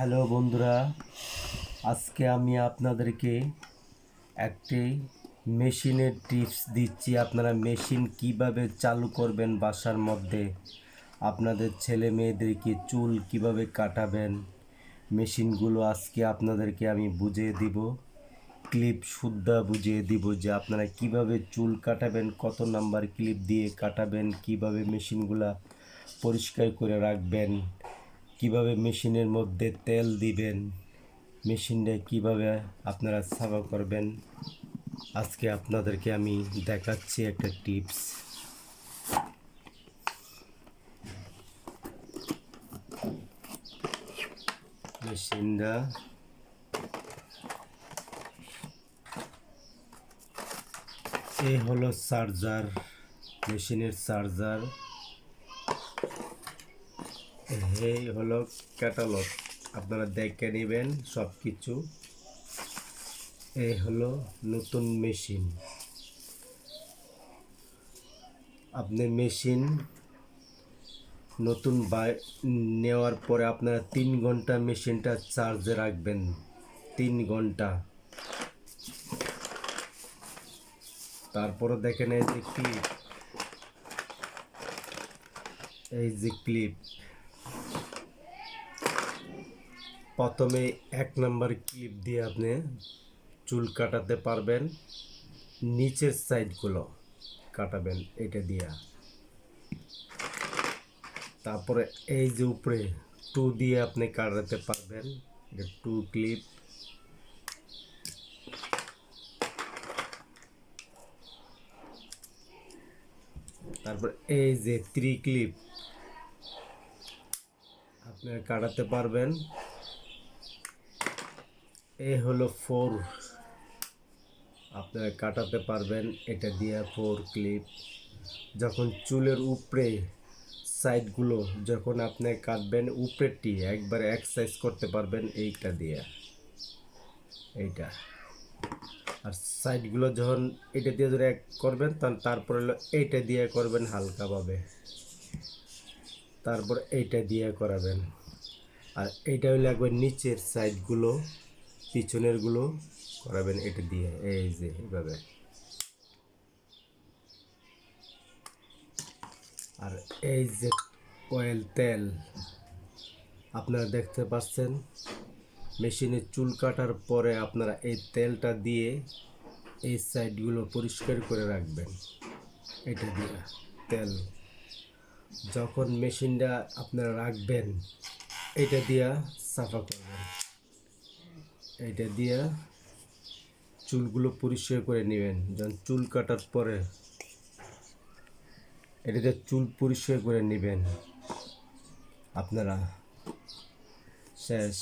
Hello বন্ধুরা, আজকে আমি আপনাদেরকে একটি মেশিনের টিপস দিচ্ছি। আপনারা মেশিন কীভাবে চালু করবেন বাসার মধ্যে, আপনাদের ছেলে মেয়েদেরকে চুল কীভাবে কাটাবেন, মেশিনগুলো আজকে আপনাদেরকে আমি বুঝিয়ে দিব, ক্লিপ শুদ্ধা বুঝিয়ে দিব যে আপনারা কীভাবে চুল কাটাবেন, কত নাম্বার ক্লিপ দিয়ে কাটাবেন, কীভাবে মেশিনগুলা পরিষ্কার করে রাখবেন। কীভাবে মেশিনের মধ্যে তেল দিবেন? মেশিনটা কীভাবে আপনারা সাফা করবেন? আজকে আপনাদেরকে আমি দেখাচ্ছি একটা টিপস। মেশিনটা এই হলো চার্জার, মেশিনের চার্জার। এই হলো ক্যাটালগ আপনারা দেখে নেবেন সব কিছু এই হলো নতুন মেশিন আপনি মেশিন নতুন বাই নেওয়ার পরে আপনারা তিন ঘণ্টা মেশিনটা চার্জে রাখবেন। তিন ঘণ্টা। তারপরে দেখেন এই যে ক্লিপ এই যে ক্লিপ প্রথমে এক নাম্বার ক্লিপ দিয়ে আপনি চুল কাটাতে পারবেন। নিচের সাইডগুলো কাটাবেন এটা দিয়া। তারপরে এই যে উপরে টু দিয়ে আপনি কাটাতে পারবেন, এটা টু ক্লিপ তারপর এই যে থ্রি ক্লিপ আপনি কাটাতে পারবেন। এ হলো ফোর। আপনারা কাটাতে পারবেন। এটা দিয়ে ফোর ক্লিপ। যখন চুলের উপরে সাইডগুলো যখন আপনি কাটবেন, উপরেরটি একবার এক্সারসাইজ করতে পারবেন এইটা দিয়ে। এইটা। আর সাইডগুলো যখন এটা দিয়ে ধরে এক করবেন তখন তারপরে হলো এইটা দিয়ে করবেন হালকাভাবে। তারপর এইটা দিয়ে করাবেন। আর এইটা হলো একবার নিচের সাইডগুলো। পিছনেরগুলো করাবেন এটা দিয়ে, এই যে এইভাবে আর এই যে অয়েল তেল, আপনারা দেখতে পাচ্ছেন মেশিনে চুল কাটার পরে আপনারা এই তেলটা দিয়ে এই সাইডগুলো পরিষ্কার করে রাখবেন। এটা দিয়ে তেল, যখন মেশিনটা আপনারা রাখবেন, এটা দিয়া সাফা করবেন। এটা দিয়া চুলগুলো পরিষ্কার করে নেবেন। যখন চুল কাটার পরে এটাতে চুল পরিষ্কার করে নেবেন। আপনারা শেষ।